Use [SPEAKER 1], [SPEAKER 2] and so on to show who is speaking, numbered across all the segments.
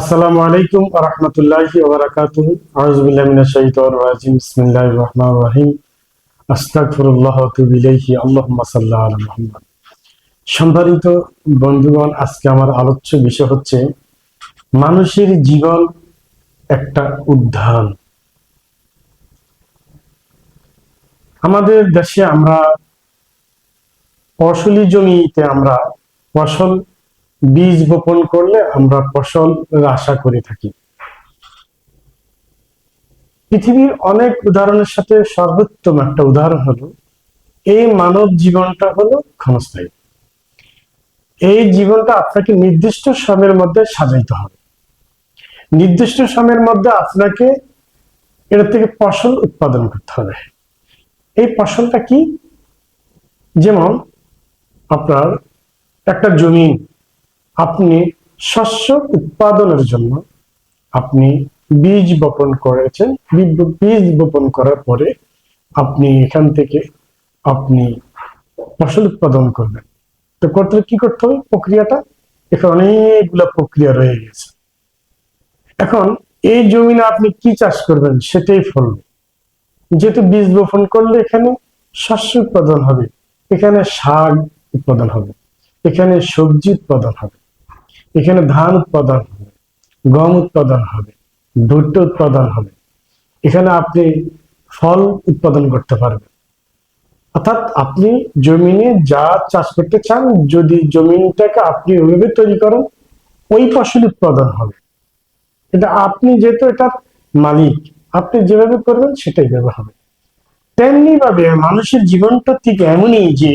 [SPEAKER 1] আসসালামু আলাইকুম রহমতুল্লাহি আউযুবিল্লাহি মিনাশ শাইতানির রাজিম। বিসমিল্লাহির রহমানির রহিম। আস্তাগফিরুল্লাহ ওয়া ইলাইহি। আল্লাহুম্মা আলা মুহাম্মদ। সম্মানিত বন্ধুগণ, আজকে আমার আলোচ্য বিষয় হচ্ছে মানুষের জীবন একটা উদ্যান। আমাদের দেশে আমরা ফসলি জমিতে আমরা ফসল বীজ বপন করলে আমরা ফসল আশা করে থাকি। পৃথিবীর অনেক উদাহরণের সাথে সর্বোত্তম একটা উদাহরণ হলো, এই মানব জীবনটা হলো ক্ষণস্থায়ী। এই জীবনটা আপনাকে নির্দিষ্ট সময়ের মধ্যে সাজাইতে হবে। নির্দিষ্ট সময়ের মধ্যে আপনাকে এটা থেকে ফসল উৎপাদন করতে হবে। এই ফসলটা কি? যেমন আপনার একটা জমি আপনি শস্য উৎপাদনের জন্য আপনি বীজ বপন করেছেন বীজ- বপন করার পরে আপনি এখান থেকে আপনি ফসল উৎপাদন করবেন। তো করতে কি করতে হবে? প্রক্রিয়াটা? এখানে অনেকগুলো প্রক্রিয়া রয়ে গেছে। এখন এই জমিনে আপনি কি চাষ করবেন সেটাই ফলবে যেহেতু বীজ বপন করলে এখানে শস্য উৎপাদন হবে, এখানে শাক উৎপাদন হবে, এখানে সবজি উৎপাদন হবে। এখানে ধান উৎপাদন হবে, গম উৎপাদন হবে ভুট্টা উৎপাদন হবে। এখানে আপনি ফল উৎপাদন করতে পারবেন। অর্থাৎ আপনি জমিনে যা চাষ করতে চান, যদি জমিনটাকে আপনি ওইভাবে তৈরি করেন, ওই ফসল উৎপাদন হবে। এটা আপনি যেহেতু এটার মালিক, আপনি যেভাবে করবেন সেটাই ভাবে হবে। তেমনি ভাবে মানুষের জীবনটা ঠিক এমনই যে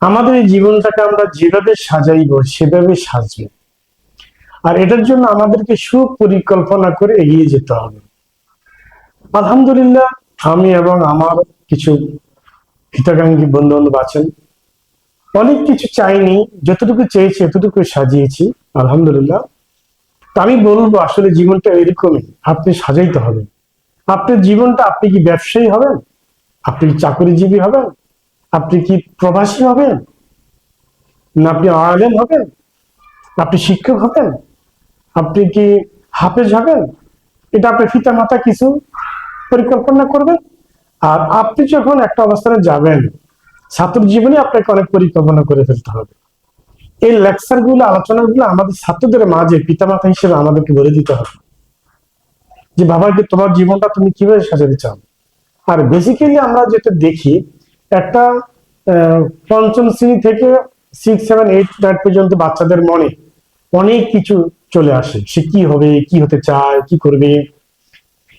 [SPEAKER 1] আমাদের এই জীবনটাকে আমরা যেভাবে সাজাইব, সেভাবে সাজবে। আর এটার জন্য আমাদেরকে সুপরিকল্পনা করে এগিয়ে যেতে হবে। আলহামদুলিল্লাহ, আমি এবং আমার কিছু হিতাকাঙ্ক্ষী বন্ধু বান্ধব আছেন। অনেক কিছু চাইনি, যতটুকু চেয়েছি এতটুকু সাজিয়েছি, আলহামদুলিল্লাহ। তা আমি বলব, আসলে জীবনটা এরকমই, আপনি সাজাইতে হবে। আপনার জীবনটা, আপনি কি ব্যবসায়ী হবেন? আপনি কি চাকরিজীবী হবেন? আপনি কি প্রবাসী হবেন? না আপনি আলেম হবেন? আপনি শিক্ষক হবেন? আপনি কি হাফেজ হবেন? এটা আপনার পিতা মাতা কিছু পরিকল্পনা করবেন? আর আপনি যখন একটা অবস্থানে যাবেন, ছাত্র জীবনে আপনাকে অনেক পরিকল্পনা করে ফেলতে হবে। এই লেকচারগুলো আলোচনা গুলো আমাদের ছাত্রদের মাঝে, পিতামাতা হিসেবে আমাদেরকে বলে দিতে হবে। যে, বাবাকে, তোমার জীবনটা তুমি কীভাবে সাজাতে চাও? আর বেসিক্যালি আমরা যেটা দেখি একটা পঞ্চম শ্রেণি থেকে সিক্স সেভেন এইট নাইন পর্যন্ত বাচ্চাদের মনে, অনেক কিছু চলে আসে। সে কি হবে, কি হতে চায়, কি করবে?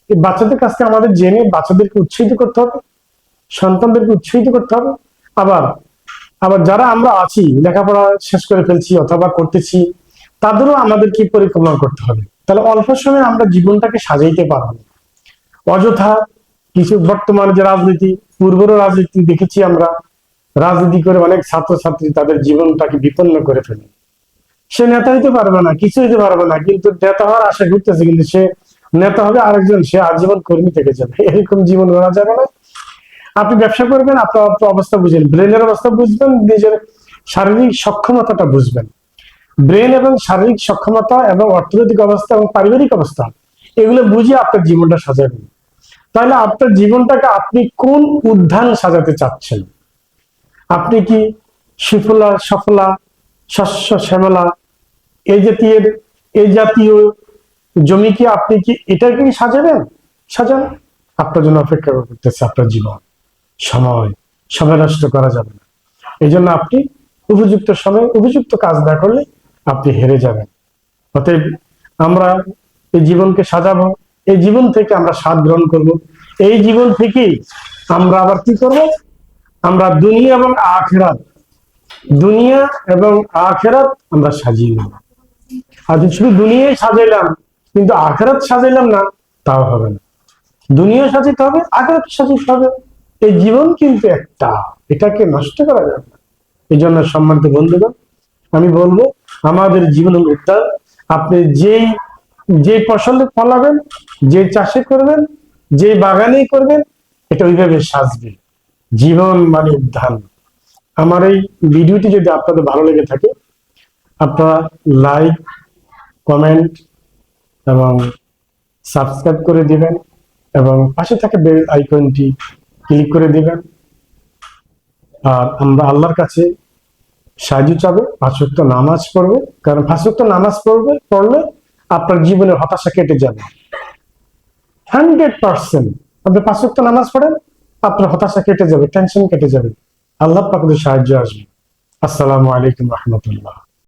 [SPEAKER 1] বাচ্চাদের কাছ থেকে আমাদের জেনে বাচ্চাদেরকে উৎসাহিত করতে হবে, সন্তানদেরকে উৎসাহিত করতে হবে। আবার আবার যারা আমরা আছি, লেখাপড়া শেষ করে ফেলছি অথবা করতেছি, তাদেরও আমাদের কি পরিকল্পনা করতে হবে। তাহলে অল্প সময়ে আমরা জীবনটাকে সাজাইতে পারব। অযথা কিছু বর্তমানে যে রাজনীতি, পূর্বেরও রাজনীতি দেখেছি আমরা, রাজনীতি করে অনেক ছাত্রছাত্রী তাদের জীবনটাকে বিপন্ন করে ফেলে। সে নেতা হইতে পারবে না কিছু হইতে পারবে না, কিন্তু নেতা হওয়ার আশা ঘুরতেছে কিন্তু সে নেতা হবে আরেকজন, সে আজীবন কর্মী থেকে যাবে। এরকম জীবন গড়া যাবে না। আপনি ব্যবসা করবেন, আপনার অবস্থা বুঝবেন ব্রেনের অবস্থা বুঝবেন, নিজের শারীরিক সক্ষমতাটা বুঝবেন। ব্রেন এবং শারীরিক সক্ষমতা এবং অর্থনৈতিক অবস্থা এবং পারিবারিক অবস্থা, এগুলো বুঝে আপনার জীবনটা সাজাবেন। তাহলে আপনার জীবনটাকে আপনি কোন উদ্যান সাজাতে চাচ্ছেন? আপনি কি সুফলা, সফলা, শস্য, শ্যামলা এই জাতীয় এই জাতীয় জমি কি আপনি কি এটাকে কি সাজাবেন? সাজান। আপনার জন্য অপেক্ষা করতেছে আপনার জীবন। সময়। সময় নষ্ট করা যাবে না। এই জন্য আপনি উপযুক্ত সময়, উপযুক্ত কাজ না করলে আপনি হেরে যাবেন। অতএব আমরা এই জীবনকে সাজাবো এই জীবন থেকে আমরা স্বাদ গ্রহণ করব। এই জীবন থেকেই আমরা আবার কি করব? আমরা দুনিয়া এবং আখেরাত, দুনিয়া এবং আখেরাত আমরা সাজিয়ে নেব। আর শুধু দুনিয়ায় সাজাইলাম, কিন্তু আখেরাত সাজাইলাম না, তাও হবে না। দুনিয়া সাজাতে হবে, আখেরাত সাজাতে হবে। এই জীবন কিন্তু একটা, এটাকে নষ্ট করা যাবে না। এই জন্য সম্মানিত বন্ধুগণ, আমি বলব, আমাদের জীবন হল উদ্যান আপনি যেই যে ফসলে ফলাবেন, যে চাষে করবেন, যে বাগানেই করবেন, এটা ওইভাবে সাজবে। জীবন মানে উদ্যান। আমার এই ভিডিওটি যদি আপনাদের ভালো লেগে থাকে, আপনারা লাইক, কমেন্ট এবং সাবস্ক্রাইব করে দিবেন এবং পাশে থাকা বেল আইকনটি ক্লিক করে দিবেন। আর আমরা আল্লাহর কাছে সাহায্য চাবে পাঁচক্ত নামাজ পড়বে। কারণ পাঁচক্ত নামাজ পড়বে, পড়লে আপনার জীবনের হতাশা কেটে যাবে। Hundred percent. আপনি পাঁচ পাঁচক্ত নামাজ পড়েন, আপনার হতাশা কেটে যাবে টেনশন কেটে যাবে। আল্লাহ পাকুদের সাহায্য আসবে। আসসালামু আলাইকুম রহমতুল্লাহ।